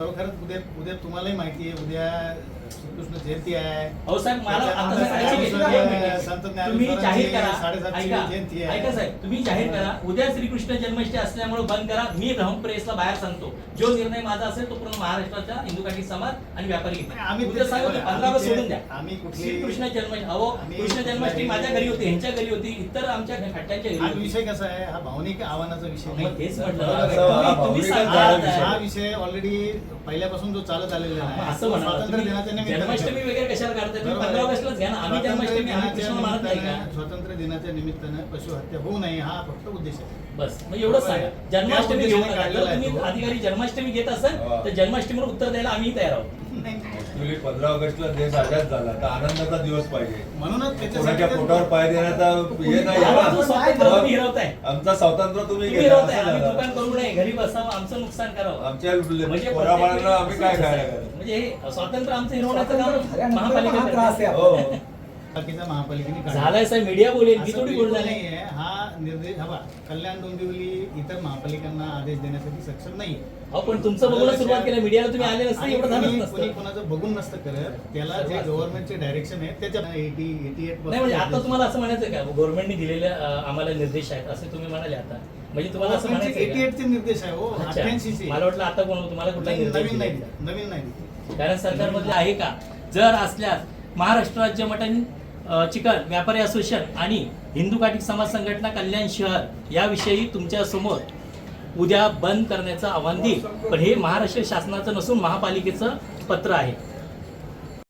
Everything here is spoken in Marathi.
खरंच उद्या उद्या तुम्हालाही माहिती आहे उद्या श्रीकृष्ण जयंती आहे. अहो साहेब मला त्याच्या आता आंबे- सांगायचं की- आंबे- एक मिनिट. संत तुम्ही जाहीर करा. साडेसातशे ऐका. जयंती आहे. ऐका साहेब तुम्ही जाहीर करा. उद्या श्रीकृष्ण जन्माष्टमी असल्यामुळे बंद करा. मी प्रेसला बाहेर सांगतो. जो निर्णय माझा असेल तो पूर्ण महाराष्ट्राच्या हिंदू काठी समाज आणि व्यापारी. आम्ही उद्या ते- सांगतो आम्ही पंधरा ते- सोडून द्या. आम्ही कुठली- श्रीकृष्ण जन्म अहो आम्ही कृष्ण जन्माष्टमी माझ्या घरी होती ह्यांच्या घरी होती. इतर आमच्या खट्ट्यांच्या घरी हा होती. विषय कसा आहे? हा भावनिक आव्हानाचा विषय मग तेच म्हटलं. हा तुम्ही- तुम्ही सांगता. हा विषय. ऑलरेडी पहिल्यापासून जो चालत आलेला मग आहे. म्हणा स्वातंत्र्य दिनाच्या तुम्ही जन्माष्टमी वगैरे कशाला आहे. पंधरा ऑगस्टलाच घ्या ना आम्ही जन्माष्टमी आम्ही कृष्ण स्वातंत्र्य दिनाच्या निमित्तानं पशु हत्या होऊ नये हा फक्त उद्देश आहे. बस. मग एवढंच सांगा. जन्माष्टमी घेऊ नका जर तुम्ही तो. अधिकारी जन्माष्टमी घेत असाल. तर जन्माष्टमीवर उत्तर द्यायला आम्ही तयार आहोत. ऍक्च्युली पंधरा ऑगस्टला देश आझाद झाला तर आनंदाचा दिवस पाहिजे. म्हणूनच कोणाच्या ते- पोटावर पाय देण्याचा हे नाही. आम्हाला जो आहे स्वातंत्र्य ना. तुम्ही हिरवताय. आमचा स्वातंत्र्य तुम्ही तुम्ही घेता हिरवताय. असं आम्ही झालं. दुकान करू नये. घरी बसावं. आमचं नुकसान करावं. आमच्या म्हणजे पोराबाळांना आम्ही काय खायला? म्हणजे हे स्वातंत्र्य आमचं हिरवण्याचं काम महापालिका त्रास आहे. हो. बाकीच्या महापालिकेने काढला. झालाय साहेब मीडिया बोलेल असं थोडी बिलकुल बोलणार नाही नाहीये. हा निर्देश हवा कल्याण डोंबिवली इतर महापालिकांना आदेश देण्यासाठी सक्षम नाही अहो पण तुमचं बघून सुरुवात केली मीडियाला तुम्ही आले नसते एवढं कोणी- नसतं कोणी कोणाचं बघून नसतं करत त्याला जे गव्हर्नमेंटचे डायरेक्शन आहे त्याच्या एटी एटी एट नाही म्हणजे आता तुम्हाला असं म्हणायचं का गव्हर्नमेंटने दिलेले अं, आम्हाला निर्देश आहेत असे तुम्ही म्हणाले आता म्हणजे तुम्हाला असं म्हणायचं एटी आहे एट चे निर्देश आहे हो का? अठ्ठ्याऐंशी. मला वाटलं आता कोण तुम्हाला कुठला नवीन नाही दिला. नवीन नाही कारण सरकारमध्ये आहे का जर असल्यास महाराष्ट्र राज्य मटन चिकन व्यापारी असोसिएशन आणि हिंदू काठिक समाज संघटना कल्याण शहर याविषयी तुमच्यासमोर उद्या बंद करण्याचं आव्हान देईल. पण हे महाराष्ट्र शासनाचं नसून महापालिकेचं पत्र आहे.